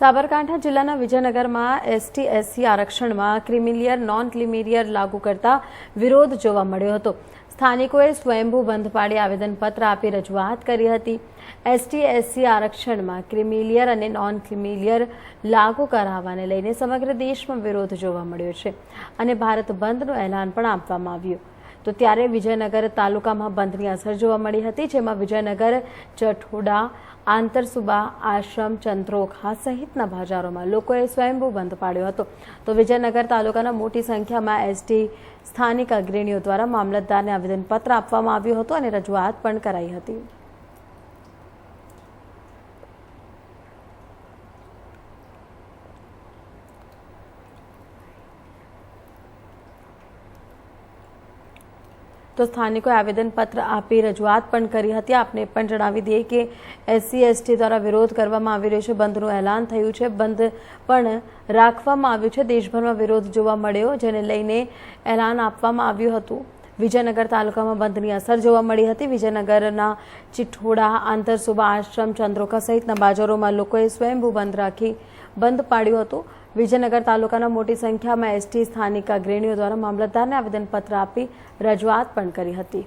સાબરકાંઠા જિલ્લાના વિજયનગરમાં ST SC આરક્ષણમાં creamy layer non creamy layer લાગુ કરતા વિરોધ જોવા મળ્યો હતો. સ્થાનિકોએ સ્વયંભૂ બંધ પાડી આવેદનપત્ર આપી રજૂઆત કરી હતી. એસટી એસસી આરક્ષણમાં ક્રિમિલિયર અને નોન ક્રિમિલિયર લાગુ કરાવવાને લઈને સમગ્ર દેશમાં વિરોધ જોવા મળ્યો છે અને ભારત બંધનું એલાન પણ આપવામાં આવ્યું. તો ત્યારે વિજયનગર તાલુકામાં બંધની અસર જોવા મળી હતી, જેમાં વિજયનગર, જઠોડા, આંતરસુબા, આશ્રમ, ચંદ્રોખા સહિતના બજારોમાં લોકોએ સ્વયંભૂ બંધ પાડ્યો હતો. તો વિજયનગર તાલુકાના મોટી સંખ્યામાં એસટી સ્થાનિક અગ્રણીઓ દ્વારા મામલતદારને આવેદનપત્ર આપવામાં આવ્યું હતું અને રજૂઆત પણ કરાઈ હતી. તો સ્થાનિકોએ આવેદનપત્ર આપી રજૂઆત પણ કરી હતી. આપને પણ જણાવી દઈએ કે એસસી, એસટી દ્વારા વિરોધ કરવામાં આવી રહ્યો છે. બંધનું એલાન થયું છે. બંધ પણ રાખવામાં આવ્યું છે. દેશભરમાં વિરોધ જોવા મળ્યો, જેને લઈને એલાન આપવામાં આવ્યું હતું. વિજયનગર તાલુકામાં બંધની અસર જોવા મળી હતી. વિજયનગરના ચિઠોડા આંતરસુબા આશ્રમ ચંદ્રોકા સહિતના બાજારોમાં લોકોએ સ્વયંભૂ બંધ રાખી બંધ પાડ્યું હતું. વિજયનગર તાલુકાના મોટી સંખ્યામાં એસટી સ્થાનિક અગ્રણીઓ દ્વારા મામલતદારને આવેદનપત્ર આપી રજૂઆત પણ કરી હતી.